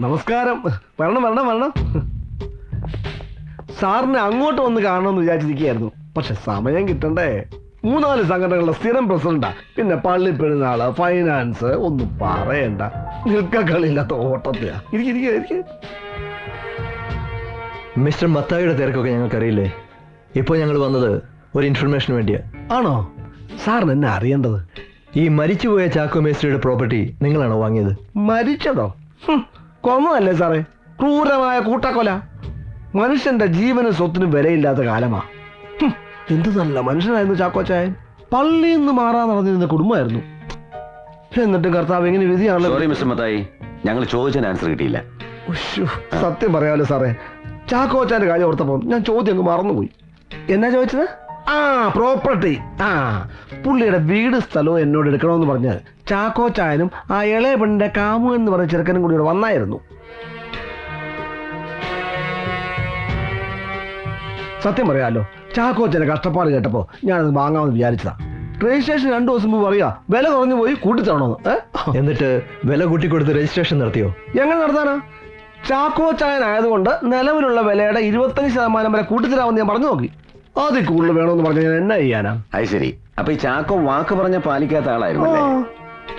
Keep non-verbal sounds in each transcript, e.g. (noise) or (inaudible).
നമസ്കാരം. വരണം വരണം വരണം. സാറിനെ അങ്ങോട്ട് വന്ന് കാണണമെന്ന് വിചാരിച്ചിരിക്കുകയായിരുന്നു. പക്ഷെ സമയം കിട്ടണ്ടേ. മൂന്നാൽ സംഘടനകളുടെ സ്ഥിരം പ്രസിഡന്റാ. പിന്നെ പള്ളി പെരുന്നാൾ ഫൈനാൻസ് ഒന്നും പറയണ്ട. നിൽക്ക കളിയില്ലാത്ത ഓട്ടത്തിലാ മിസ്റ്റർ മത്തായിയുടെ തിരക്കൊക്കെ ഞങ്ങൾക്കറിയില്ലേ? ഇപ്പോൾ ഞങ്ങൾ വന്നത് ഒരു ഇൻഫർമേഷൻ വേണ്ടിയാ. ആണോ? സാറിന് എന്നെ അറിയേണ്ടത്? ഈ മരിച്ചുപോയ ചാക്കോ മേസ്ത്രിയുടെ പ്രോപ്പർട്ടി നിങ്ങളാണോ വാങ്ങിയത്? മരിച്ചതോ? കൊന്നതല്ലേ സാറേ? ക്രൂരമായ കൂട്ടക്കൊല. മനുഷ്യന്റെ ജീവനും സ്വത്തിനും വിലയില്ലാത്ത കാലമാ. എന്ത് നല്ല മനുഷ്യനായിരുന്നു ചാക്കോച്ചായൻ. പള്ളിയിൽ നിന്ന് മാറാൻ നടന്നിരുന്ന കുടുംബമായിരുന്നു. എന്നിട്ടും കർത്താവ് എങ്ങനെ വിധിയാണല്ലോ. ഞങ്ങൾ ചോദിച്ചതിന് ആൻസർ കിട്ടിയില്ല. സത്യം പറയാലോ സാറേ. ചാക്കോച്ചാന്റെ കാര്യം ഓർത്തപ്പോ ഞാൻ ചോദ്യം അങ്ങ് മറന്നുപോയി. എന്നാ ചോദിച്ചത്? ആ പ്രോപ്പർട്ടി ആ പുള്ളിയുടെ വീട് സ്ഥലവും എന്നോട് എടുക്കണമെന്ന് പറഞ്ഞ് ചാക്കോച്ചായനും ആ ഇളയ പെണ്ണിന്റെ കാമു എന്ന് പറഞ്ഞ ചെറുക്കനും കൂടി ഇവിടെ വന്നായിരുന്നു. സത്യം പറയാലോ ചാക്കോച്ചന്റെ കഷ്ടപ്പാട് കേട്ടപ്പോ ഞാനത് വാങ്ങാമെന്ന് വിചാരിച്ചതാ. രജിസ്ട്രേഷൻ രണ്ടു ദിവസം മുമ്പ് പറയാ വില കുറഞ്ഞു പോയി കൂട്ടിത്തരണമെന്ന് എന്നിട്ട് വില കൂട്ടിക്കൊടുത്ത് രജിസ്ട്രേഷൻ നടത്തിയോ? എങ്ങനെ നടത്താനാ ചാക്കോ ചായനായതുകൊണ്ട് നിലവിലുള്ള വിലയുടെ ഇരുപത്തഞ്ച് ശതമാനം വരെ കൂട്ടിത്തരാമെന്ന് ഞാൻ പറഞ്ഞു നോക്കി. അതിൽ കൂടുതൽ വേണമെന്ന് പറഞ്ഞ ഞാൻ എന്നാ ചെയ്യാനാ? അത് ശരി. അപ്പൊ ഈ ചാക്കോ വാക്ക് പറഞ്ഞ പാലിക്കാത്ത ആളായിരുന്നു അല്ലേ?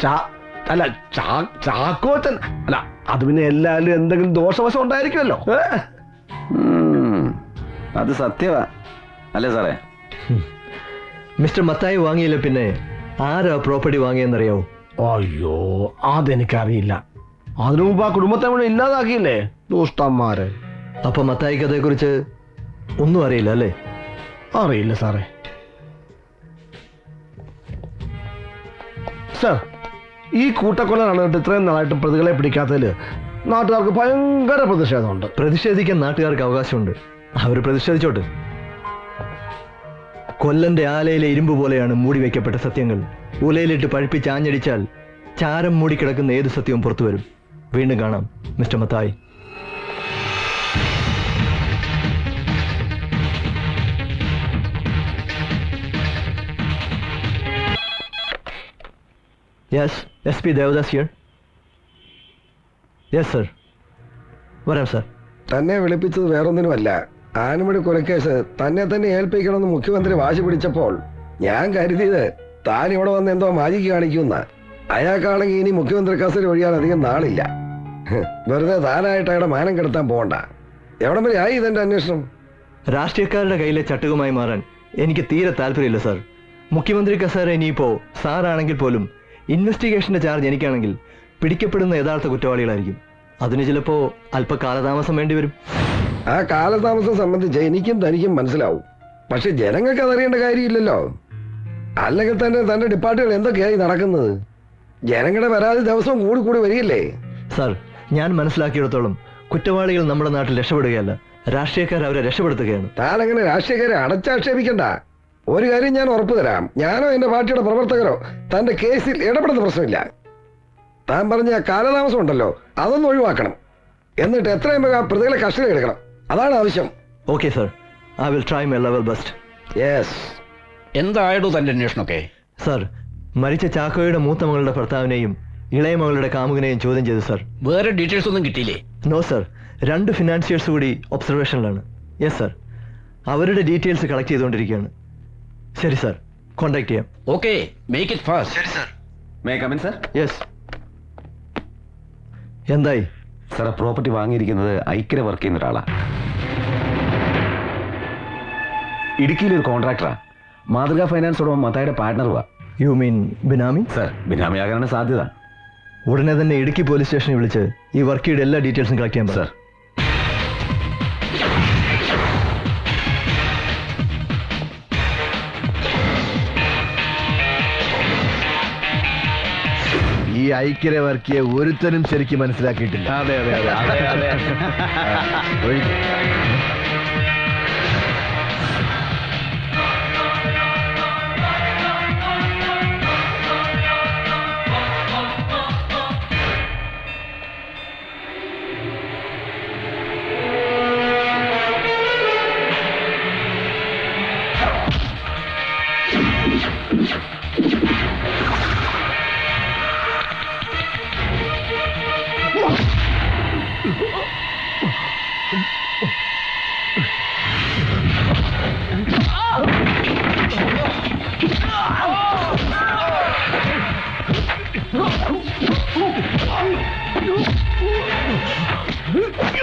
ചാ- അല്ല ചാ- ചാക്കോച്ചൻ അല്ല അത് പിന്നെ എല്ലാവരും എന്തെങ്കിലും ദോഷവശം ഉണ്ടായിരിക്കുമല്ലോ. ഏ? ഉം, അത് സത്യവാ. അല്ലേ സാറേ? മിസ്റ്റർ മത്തായി വാങ്ങിയില്ല പിന്നെ. ആരാ പ്രോപ്പർട്ടി വാങ്ങിയെന്നറിയാവോ അയ്യോ അതെനിക്കറിയില്ല. അതിനു മുമ്പ് ആ കുടുംബത്തെ മുഴുവൻ ഇല്ലാതാക്കിയില്ലേ? ദുഷ്ടന്മാര്. അപ്പൊ മത്തായിക്ക് അതേക്കുറിച്ച് ഒന്നും അറിയില്ല അല്ലേ? അറിയില്ല സാറേ. സാർ ഈ കൂട്ടക്കൊല നടന്നിട്ട് ഇത്രയും നാളായിട്ട് പ്രതികളെ പിടിക്കാത്തതിൽ നാട്ടുകാർക്ക് ഭയങ്കര പ്രതിഷേധമുണ്ട്. പ്രതിഷേധിക്കാൻ നാട്ടുകാർക്ക് അവകാശമുണ്ട്. അവർ പ്രതിഷേധിച്ചോട്ട്. കൊല്ലന്റെ ആലയിലെ ഇരുമ്പ് പോലെയാണ് മൂടി വയ്ക്കപ്പെട്ട സത്യങ്ങൾ. ഉലയിലിട്ട് പഴുപ്പിച്ച് ആഞ്ഞടിച്ചാൽ ചാരം മൂടിക്കിടക്കുന്ന ഏത് സത്യവും പുറത്തു വരും. വീണ്ടും കാണാം mister Mathai. Yes S P Devadas here yes sir വരാം സർ തന്നെ വിളിപ്പിച്ചത് വേറൊന്നിനുമല്ല. ആനമടി കൊലക്കേസ് തന്നെ തന്നെ ഏൽപ്പിക്കണമെന്ന് മുഖ്യമന്ത്രി വാശി പിടിച്ചപ്പോൾ ഞാൻ കരുതിയത് താൻ ഇവിടെ വന്ന് എന്തോ മാജിക്ക് കാണിക്കുന്ന അയാൾക്കാണെങ്കിൽ ഇനി മുഖ്യമന്ത്രി കസേര ഒഴിയാൻ അധികം നാളില്ല. വെറുതെ താനായിട്ട് അയാളുടെ മാനം കെടുത്താൻ പോകണ്ട. എവിടം വരെ ആയി ഇതെന്റെ അന്വേഷണം? രാഷ്ട്രീയക്കാരുടെ കയ്യിലെ ചട്ടുകമായി മാറാൻ എനിക്ക് തീരെ താല്പര്യമില്ല സാർ മുഖ്യമന്ത്രി കസേര ഇനിയിപ്പോ സാറാണെങ്കിൽ പോലും ഇൻവെസ്റ്റിഗേഷന്റെ ചാർജ് എനിക്കാണെങ്കിൽ പിടിക്കപ്പെടുന്ന യഥാർത്ഥ കുറ്റവാളികളായിരിക്കും. അതിന് ചിലപ്പോ അല്പ കാലതാമസം വേണ്ടിവരും ആ കാലതാമസം സംബന്ധിച്ച് എനിക്കും തനിക്കും മനസ്സിലാവും. പക്ഷെ ജനങ്ങൾക്ക് അതറിയേണ്ട കാര്യമില്ലല്ലോ. അല്ലെങ്കിൽ തന്നെ തന്റെ ഡിപ്പാർട്ട്മെന്റ് എന്തൊക്കെയായി നടക്കുന്നത്? ജനങ്ങളുടെ പരാതി ദിവസവും കൂടി കൂടി വരികയല്ലേ? സാർ ഞാൻ മനസ്സിലാക്കിയിടത്തോളം കുറ്റവാളികൾ നമ്മുടെ നാട്ടിൽ രക്ഷപ്പെടുകയല്ല. രാഷ്ട്രീയക്കാർ അവരെ രക്ഷപ്പെടുത്തുകയാണ്. താൻ അങ്ങനെ രാഷ്ട്രീയക്കാരെ അടച്ചാക്ഷേപിക്കണ്ട. ഒരു കാര്യം ഞാൻ ഉറപ്പു തരാം. ഞാനോ എന്റെ പാർട്ടിയുടെ പ്രവർത്തകരോ തന്റെ കേസിൽ ഇടപെടുന്ന പ്രശ്നമില്ല. താൻ പറഞ്ഞ കാലതാമസം ഉണ്ടല്ലോ അതൊന്നും ഒഴിവാക്കണം. എന്നിട്ട് എത്രയും വേഗം ആ പ്രതികളെ കസ്റ്റഡി എടുക്കണം. അതാണ് ആവശ്യം. Okay sir I will try my level best yes എന്തായടോ തന്റെ അന്വേഷണമൊക്കെ? സർ മരിച്ച ചാക്കോയുടെ മൂത്ത മകളുടെ ഭർത്താവിനെയും ഇളയ മകളുടെ കാമുകനെയും ചോദ്യം ചെയ്തു സർ വേറെ ഡീറ്റെയിൽസ് ഒന്നും കിട്ടിയില്ലേ? നോ സർ രണ്ട് ഫിനാൻഷ്യേഴ്സ് കൂടി ഒബ്സർവേഷനിലാണ് യെസ് സർ അവരുടെ ഡീറ്റെയിൽസ് കളക്ട് ചെയ്തുകൊണ്ടിരിക്കുകയാണ്. ശരി സാർ. കോണ്ടാക്ട് ചെയ്യാം. Okay make it fast may come in sir yes എന്തായി? സാർ പ്രോപ്പർട്ടി വാങ്ങിയിരിക്കുന്നത് ഐക്യര വർക്ക് ചെയ്യുന്ന ഒരാളാ. ഇടുക്കിയിലെ ഒരു കോൺട്രാക്ടറാ മാതൃകാ ഫൈനാൻസ് ഉടമ മത്തായുടെ പാർട്ട്ണറുവാ യു മീൻ ബിനാമി? സർ ബിനാമിയാകാനാണ് സാധ്യത. ഉടനെ തന്നെ ഇടുക്കി പോലീസ് സ്റ്റേഷനിൽ വിളിച്ച് ഈ വർക്കിയുടെ എല്ലാ ഡീറ്റെയിൽസും കളക്ട് ചെയ്യാൻ സർ ഐക്യരെ വർക്കിയെ ഒരുത്തനും ശരിക്കും മനസ്സിലാക്കിയിട്ടില്ല. അതെ അതെ അതെ.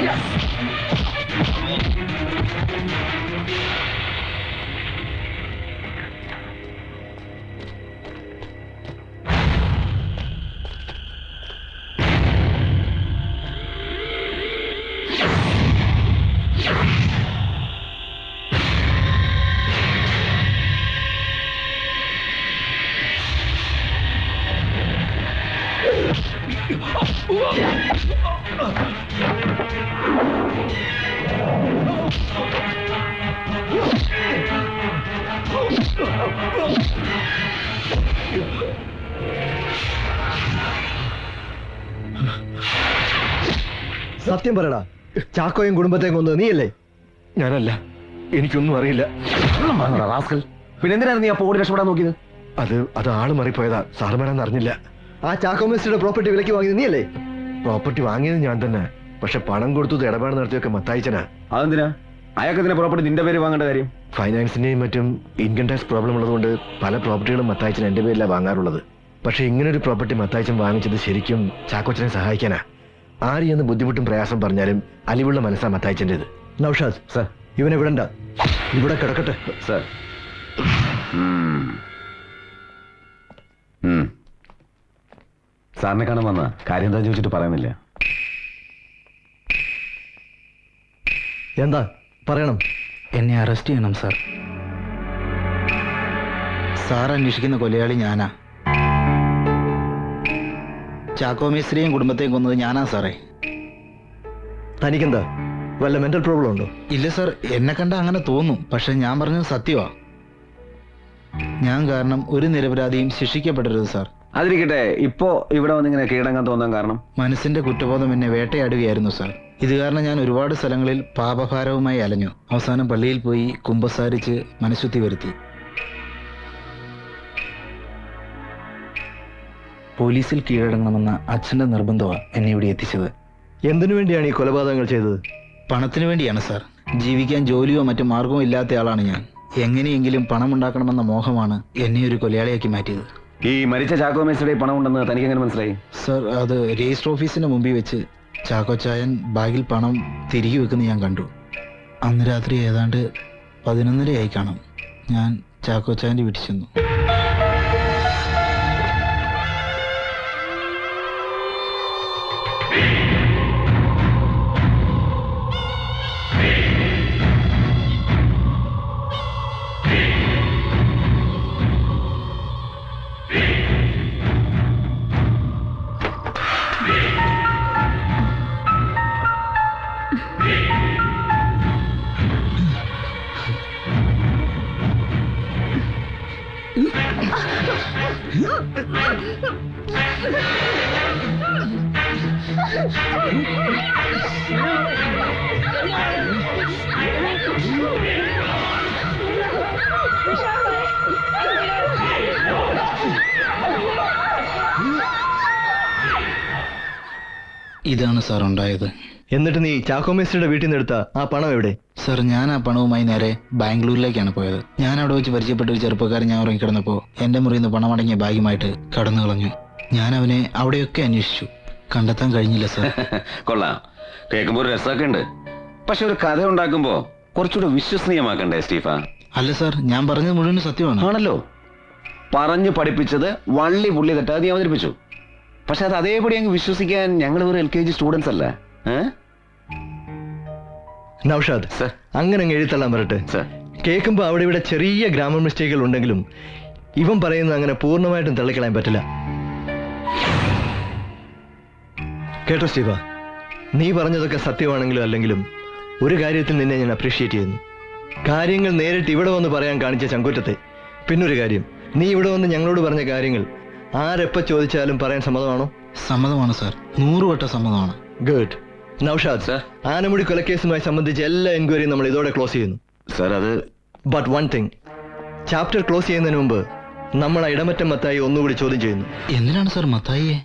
Yes! സത്യം പറയടാ. ചാക്കോയും കുടുംബത്തെയും കൊന്നത് നീയല്ലേ? ഞാനല്ല. എനിക്കൊന്നും അറിയില്ല. റാസ്കൽ. പിന്നെ എന്തിനാണ് നീ അപ്പോൾ ഓടി രക്ഷപ്പെടാൻ നോക്കിയത്? അത് അത് ആൾ മാറിപ്പോയതാ. സാറുമാരാന്ന് അറിഞ്ഞില്ല. ആ ചാക്കോ മിസ്റ്ററുടെ പ്രോപ്പർട്ടി വിലക്ക് വാങ്ങിയത് നീയല്ലേ? പ്രോപ്പർട്ടി വാങ്ങിയത് ഞാൻ തന്നെ. പക്ഷെ പണം കൊടുത്തത് ഇടപാട് നടത്തിയൊക്കെ മത്തായിച്ചനാ. അതെന്തിനാ? അയാൾക്ക് ഇതിനെ പ്രോപ്പർട്ടി നിന്റെ പേര് വാങ്ങേണ്ട കാര്യം? ഫൈനാൻസിന്റെയും മറ്റും ഇൻകം ടാക്സ് പ്രോബ്ലം ഉള്ളതുകൊണ്ട് പല പ്രോപ്പർട്ടികളും മത്തായിച്ചൻ എന്റെ പേരിലാണ് വാങ്ങാറുള്ളത്. പക്ഷെ ഇങ്ങനെ ഒരു പ്രോപ്പർട്ടി മത്തായിച്ചൻ വാങ്ങിച്ചത് ശരിക്കും ചാക്കോച്ചനെ സഹായിക്കാനാ. ആര് ചെന്ന് ബുദ്ധിമുട്ടും പ്രയാസം പറഞ്ഞാലും അലിവുള്ള മനസ്സാ മത്തായച്ചന്റെത്. നൌഷാദ് സർ. ഇവനെ വിടണ്ട. ഇവിടെ കിടക്കട്ടെ. സർ. സാറിനെ കാണാൻ വന്ന കാര്യം എന്താ ചോദിച്ചിട്ട് പറയുന്നില്ല. എന്താ? പറയണം. എന്നെ അറസ്റ്റ് ചെയ്യണം സാർ. സാർ അന്വേഷിക്കുന്ന കൊലയാളി ഞാനാ. ചാക്കോ മിസ്ത്രിയും കുടുംബത്തെയും കൊന്നത് ഞാനാ സാറേ. തനിക്കെന്താ? വല്ല മെന്റൽ പ്രോബ്ലം ഉണ്ടോ? ഇല്ല സാർ എന്നെ കണ്ട അങ്ങനെ തോന്നും. പക്ഷെ ഞാൻ പറഞ്ഞത് സത്യമാ ഞാൻ കാരണം ഒരു നിരപരാധിയും ശിക്ഷിക്കപ്പെടരുത് സാർ. അതിരിക്കട്ടെ ഇപ്പോ ഇവിടെ വന്നിങ്ങനെ കീടങ്ങാൻ തോന്നാൻ കാരണം? മനസ്സിന്റെ കുറ്റബോധം എന്നെ വേട്ടയാടുകയായിരുന്നു സാർ. ഇത് കാരണം ഞാൻ ഒരുപാട് സ്ഥലങ്ങളിൽ പാപഭാരവുമായി അലഞ്ഞു. അവസാനം പള്ളിയിൽ പോയി കുമ്പസാരിച്ച് മനഃശുദ്ധി വരുത്തി. പോലീസിൽ കീഴടങ്ങണമെന്ന അച്ഛന്റെ നിർബന്ധമാണ് എന്നെ ഇവിടെ എത്തിച്ചത്. എന്തിനു വേണ്ടിയാണ് ഈ കൊലപാതകങ്ങൾ ചെയ്തത്? പണത്തിനു വേണ്ടിയാണ് സാർ. ജീവിക്കാൻ ജോലിയോ മറ്റു മാർഗമോ ഇല്ലാത്ത ആളാണ് ഞാൻ. എങ്ങനെയെങ്കിലും പണം ഉണ്ടാക്കണമെന്ന മോഹമാണ് എന്നെ ഒരു കൊലയാളിയാക്കി മാറ്റിയത്. ഈ മരിച്ച ചാക്കോ മേശയുടെ പണം ഉണ്ടെന്ന് തനിക്ക് എങ്ങനെ മനസ്സിലായി? സർ അത് രജിസ്റ്റർ ഓഫീസിന് മുമ്പിൽ വെച്ച് ചാക്കോച്ചായൻ ബാഗിൽ പണം തിരികെ വെക്കുന്ന ഞാൻ കണ്ടു. അന്ന് രാത്രി ഏതാണ്ട് പതിനൊന്നരയായി കാണും. ഞാൻ ചാക്കോച്ചായന്റെ വീട്ടിൽ ചെന്നു. ഇതാണ് സാർ ഉണ്ടായത്. എന്നിട്ട് നീ ചാക്കോ മേസ്ത്രിയുടെ വീട്ടിൽ നിന്ന് എടുത്ത ആ പണം എവിടെ? സർ ഞാൻ ആ പണവുമായി നേരെ ബാംഗ്ലൂരിലേക്കാണ് പോയത്. ഞാൻ അവിടെ വെച്ച് പരിചയപ്പെട്ട ഒരു ചെറുപ്പക്കാരൻ ഞാൻ ഉറങ്ങിക്കിടന്നപ്പോൾ എന്റെ മുറിയിൽ നിന്ന് പണമടങ്ങിയ ബാഗുമായിട്ട് കടന്നു കളഞ്ഞു. ഞാൻ അവനെ അവിടെയൊക്കെ അന്വേഷിച്ചു. കണ്ടെത്താൻ കഴിഞ്ഞില്ല സർ. (laughs) കൊള്ളാം. കേൾക്കുമ്പോൾ ഒരു രസമൊക്കെ ഉണ്ട്. പക്ഷെ ഒരു കഥ ഉണ്ടാക്കുമ്പോ കുറച്ചുകൂടെ വിശ്വസനീയമാക്കണ്ടേ സ്റ്റീഫ? അല്ല സർ ഞാൻ പറഞ്ഞത് മുഴുവൻ സത്യമാണ്. ആണല്ലോ. പറഞ്ഞു പഠിപ്പിച്ചത് വള്ളി പുള്ളി തെറ്റാതെ നീ അവതരിപ്പിച്ചു. പക്ഷെ അത് അതേപടി അങ്ങ് വിശ്വസിക്കാൻ ഞങ്ങൾ ഒരു എൽ കെ ജി സ്റ്റുഡൻസ് അല്ല? ഏഹ് നൌഷാദ് സർ. അങ്ങനെ അങ്ങ് എഴുത്തള്ളാൻ വരട്ടെ സർ. കേൾക്കുമ്പോൾ അവിടെ ഇവിടെ ചെറിയ ഗ്രാമർ മിസ്റ്റേക്കുകൾ ഉണ്ടെങ്കിലും ഇവൻ പറയുന്നത് അങ്ങനെ പൂർണമായിട്ടും തള്ളിക്കളയാൻ പറ്റില്ല. കേട്ടോ സ്റ്റീവ നീ പറഞ്ഞതൊക്കെ സത്യമാണെങ്കിലും അല്ലെങ്കിലും ഒരു കാര്യത്തിൽ നിന്നെ ഞാൻ അപ്രീഷിയേറ്റ് ചെയ്യുന്നു. കാര്യങ്ങൾ നേരിട്ട് ഇവിടെ വന്ന് പറയാൻ കാണിച്ച ചങ്കുറ്റത്തെ. പിന്നൊരു കാര്യം നീ ഇവിടെ വന്ന് ഞങ്ങളോട് പറഞ്ഞ കാര്യങ്ങൾ ആരെപ്പോ ചോദിച്ചാലും പറയാൻ സമ്മതമാണോ? സമ്മതമാണ് സാർ. നൂറ് വട്ടം സമ്മതമാണ്. ഗുഡ്. നൌഷാദ് സർ. ആനമുടി കൊലക്കേസുമായി സംബന്ധിച്ച് എല്ലാ എൻക്വയറിയും നമ്മൾ ഇതോടെ ക്ലോസ് ചെയ്യുന്നു. സർ അത് but one thing chapter close ചെയ്യുന്നതിന് മുമ്പ് നമ്മൾ ആ ഇടമറ്റം മത്തായി ഒന്നുകൂടി ചോദ്യം ചെയ്യുന്നു. എന്തിനാണ് സാർ മത്തായിയെ?